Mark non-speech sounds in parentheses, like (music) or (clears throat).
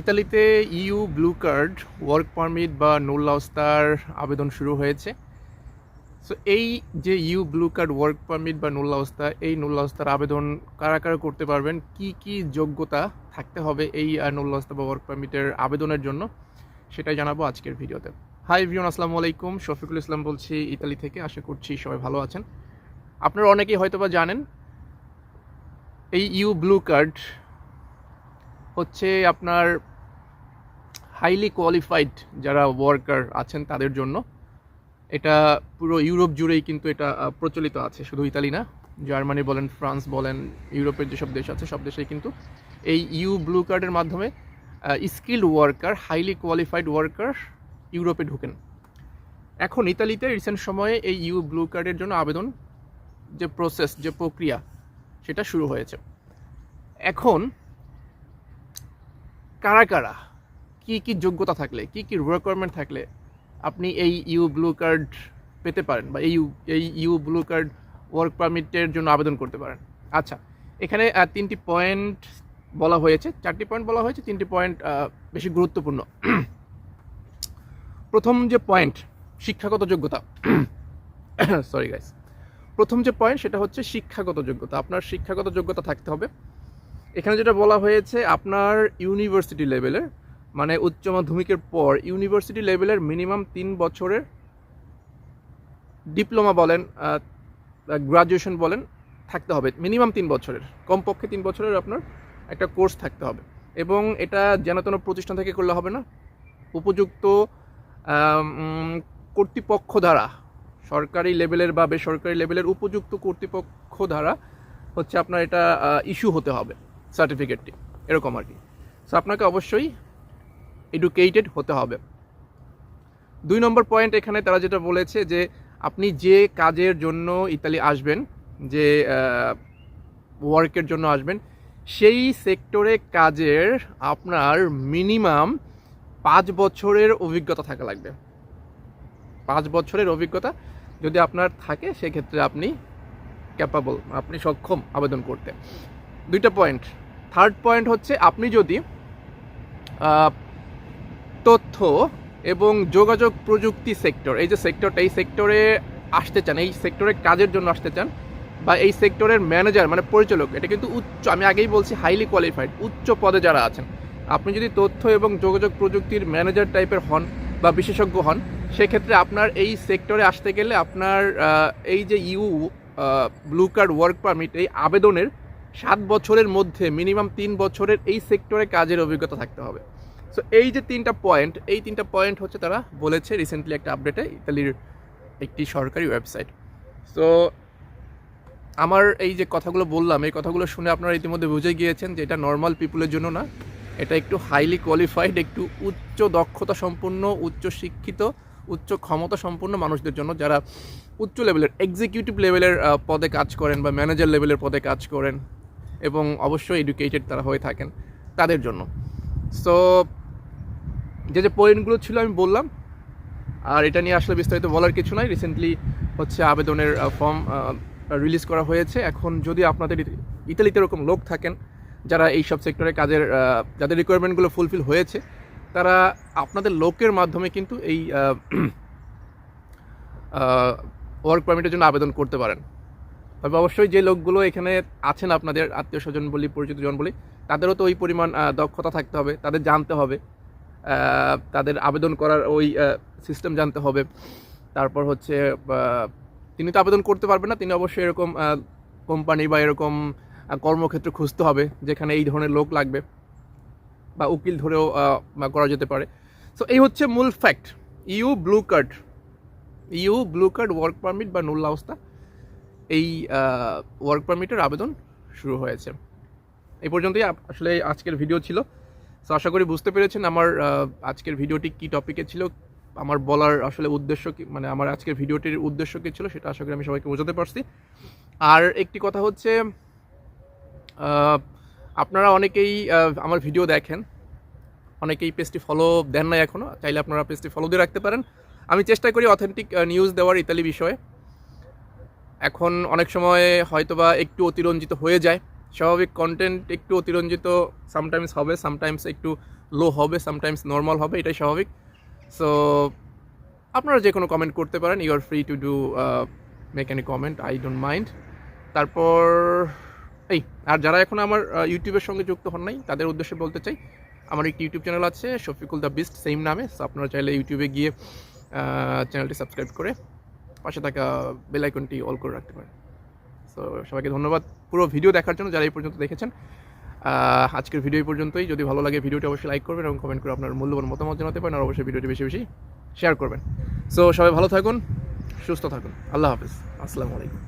ইতালিতে EU blue card, work permit বা নোল্লাউস্তার আবেদন শুরু হয়েছে। সো এই যে EU blue card, work permit বা নোল্লাউস্তা এই নোল্লাউস্তার আবেদন কারা কারা করতে পারবেন? কি কি যোগ্যতা থাকতে হবে এই নোল্লাউস্তা বা ওয়ার্ক পারমিটের আবেদনের জন্য? সেটাই জানাব আজকের ভিডিওতে। হাই ভিউন আসসালামু আলাইকুম। শফিকুল ইসলাম বলছি ইতালি থেকে। আশা করছি সবাই ভালো আছেন। আপনারা অনেকেই হয়তোবা জানেন, এই ইউ ব্লু কার্ড হচ্ছে আপনার হাইলি কোয়ালিফাইড যারা ওয়ার্কার আছেন তাদের জন্য। এটা পুরো ইউরোপ জুড়েই কিন্তু এটা প্রচলিত আছে, শুধু ইতালি না, জার্মানি বলেন, ফ্রান্স বলেন, ইউরোপের যেসব দেশ আছে, সব দেশেই কিন্তু এই ইউ ব্লু কার্ডের মাধ্যমে skilled worker highly qualified worker ইউরোপে ঢুকেন। এখন ইতালিতে রিসেন্ট সময়ে এই ইউ ব্লু কার্ডের জন্য আবেদন, যে প্রসেস যে প্রক্রিয়া, সেটা শুরু হয়েছে। এখন কারা কারা? কি কি যোগ্যতা থাকলে, কি কি রিকোয়ারমেন্ট থাকলে আপনি এই ইউ ব্লু কার্ড পেতে পারেন বা এই এই ইউ ব্লু কার্ড ওয়ার্ক পারমিটের জন্য আবেদন করতে পারেন? আচ্ছা এখানে তিনটি পয়েন্ট বলা হয়েছে। চারটি পয়েন্ট বলা হয়েছে, তিনটি পয়েন্ট বেশি গুরুত্বপূর্ণ। প্রথম যে পয়েন্ট শিক্ষাগত যোগ্যতা। (coughs) সরি গাইস প্রথম যে পয়েন্ট সেটা হচ্ছে শিক্ষাগত যোগ্যতা। আপনার শিক্ষাগত যোগ্যতা থাকতে হবে। এখানে যেটা বলা হয়েছে, আপনার ইউনিভার্সিটি লেভেলের মানে উচ্চ মাধ্যমিকের পর ইউনিভার্সিটি লেভেলের মিনিমাম তিন বছরের ডিপ্লোমা বলেন গ্রাজুয়েশন বলেন, থাকতে হবে। মিনিমাম তিন বছরের, কমপক্ষে তিন বছরের আপনার একটা কোর্স থাকতে হবে। এবং এটা যেন তেন প্রতিষ্ঠান থেকে করলে হবে না। উপযুক্ত কর্তৃপক্ষ দ্বারা, সরকারি লেভেলের বা বেসরকারি লেভেলের উপযুক্ত কর্তৃপক্ষ দ্বারা হচ্ছে আপনার এটা ইস্যু হতে হবে। সার্টিফিকেটটি এরকম আর কি। সো আপনাকে অবশ্যই এডুকেটেড হতে হবে। দুই নম্বর পয়েন্ট এখানে তারা যেটা বলেছে যে, আপনি যে কাজের জন্য ইতালি আসবেন, যে ওয়ার্কের জন্য আসবেন, সেই সেক্টরে কাজের আপনার মিনিমাম পাঁচ বছরের অভিজ্ঞতা থাকা লাগবে। পাঁচ বছরের অভিজ্ঞতা যদি আপনার থাকে, সেক্ষেত্রে আপনি ক্যাপাবল আপনি সক্ষম আবেদন করতে। দুইটা পয়েন্ট থার্ড পয়েন্ট হচ্ছে আপনি যদি তথ্য এবং যোগাযোগ প্রযুক্তি সেক্টর এই যে সেক্টরটা এই সেক্টরে আসতে চান, এই সেক্টরে কাজের জন্য আসতে চান বা এই সেক্টরের ম্যানেজার মানে পরিচালক, এটা কিন্তু উচ্চ, আমি আগেই বলছি হাইলি কোয়ালিফাইড উচ্চ পদে যারা আছেন, আপনি যদি তথ্য এবং যোগাযোগ প্রযুক্তির ম্যানেজার টাইপের হন বা বিশেষজ্ঞ হন, সেক্ষেত্রে আপনার এই সেক্টরে আসতে গেলে আপনার এই যে EU blue card work permit এই আবেদনের সাত বছরের মধ্যে মিনিমাম তিন বছরের এই সেক্টরে কাজের অভিজ্ঞতা থাকতে হবে। সো এই যে তিনটা পয়েন্ট এই তিনটা পয়েন্ট হচ্ছে তারা বলেছে রিসেন্টলি একটা আপডেটে ইতালির একটি সরকারি ওয়েবসাইট সো আমার এই যে কথাগুলো বললাম, এই কথাগুলো শুনে আপনারা ইতিমধ্যে বুঝে গিয়েছেন যে এটা নর্মাল পিপুলের জন্য না। এটা একটু হাইলি কোয়ালিফাইড একটু উচ্চ দক্ষতা সম্পন্ন, উচ্চ শিক্ষিত, উচ্চ ক্ষমতা সম্পন্ন মানুষদের জন্য যারা উচ্চ লেভেলের এক্সিকিউটিভ লেভেলের পদে কাজ করেন বা ম্যানেজার লেভেলের পদে কাজ করেন। এবং অবশ্যই এডুকেটেড তারা হয়ে থাকেন তাদের জন্য। সো যে যে পয়েন্টগুলো ছিল আমি বললাম, আর এটা নিয়ে আসলে বিস্তারিত বলার কিছু নাই। রিসেন্টলি হচ্ছে আবেদনের ফর্ম রিলিজ করা হয়েছে। এখন যদি আপনাদের ইতালিতে এরকম লোক থাকেন যারা এই সব সেক্টরে কাজের যাদের রিকোয়ারমেন্টগুলো ফুলফিল হয়েছে, তারা আপনাদের লোকের মাধ্যমে কিন্তু এই ওয়ার্ক পারমিটের (clears throat) জন্য আবেদন করতে পারেন। তবে অবশ্যই যে লোকগুলো এখানে আছেন আপনাদের আত্মীয় স্বজন বলি, পরিচিত জন বলি, তাদেরও তো ওই পরিমাণ দক্ষতা থাকতে হবে, তাদের জানতে হবে তাদের আবেদন করার ওই সিস্টেম জানতে হবে। তারপর হচ্ছে তিনি তো আবেদন করতে পারবেন না, তিনি অবশ্যই এরকম কোম্পানি বা এরকম কর্মক্ষেত্র খুঁজতে হবে, যেখানে এই ধরনের লোক লাগবে বা উকিল ধরেও করা যেতে পারে। সো এই হচ্ছে মূল fact EU blue card, EU blue card work permit বা নুল্লা অবস্থা। এই ওয়ার্ক পারমিটের আবেদন শুরু হয়েছে। এই পর্যন্তই আসলে আজকের ভিডিও ছিল। সো আশা করি বুঝতে পেরেছেন আমার আজকের ভিডিওটি কী টপিকে ছিল, আমার বলার আসলে উদ্দেশ্য কী মানে আমার আজকের ভিডিওটির উদ্দেশ্য কী ছিল সেটা আশা করি আমি সবাইকে বোঝাতে পারছি। আর একটি কথা হচ্ছে আপনারা অনেকেই আমার ভিডিও দেখেন। অনেকেই পেজটি ফলো দেন না এখনও চাইলে আপনারা পেজটি ফলো দিয়ে রাখতে পারেন। আমি চেষ্টা করি অথেন্টিক নিউজ দেওয়ার ইতালি বিষয়ে। এখন অনেক সময় হয়তোবা একটু অতিরঞ্জিত হয়ে যায়। স্বাভাবিক কন্টেন্ট একটু অতিরঞ্জিত সামটাইমস হবে সামটাইমস একটু লো হবে সামটাইমস নর্মাল হবে, এটাই স্বাভাবিক। সো আপনারা যে কোনো কমেন্ট করতে পারেন you are free to do make any comment I don't mind তারপর, এই, আর যারা এখন আমার ইউটিউবের সঙ্গে যুক্ত হন নাই, তাদের উদ্দেশ্যে বলতে চাই, আমার একটি ইউটিউব চ্যানেল আছে, শফিকুল দ্য বিস্ট সেম নামে। সো আপনারা চাইলে ইউটিউবে গিয়ে চ্যানেলটি সাবস্ক্রাইব করে পাশে থাকা বেলাইকনটি অল করে রাখতে পারেন। সো সবাইকে ধন্যবাদ। পুরো ভিডিও দেখার জন্য যারা এই পর্যন্ত দেখেছেন আজকের ভিডিও এই পর্যন্তই। যদি ভালো লাগে ভিডিওটি অবশ্যই লাইক করবেন এবং কমেন্ট করে আপনার মূল্যবান মতামত জানাতে পারেন, আর অবশ্যই ভিডিওটি বেশি বেশি শেয়ার করবেন। সো সবাই ভালো থাকুন, সুস্থ থাকুন। আল্লাহ হাফিজ। আসসালামু আলাইকুম।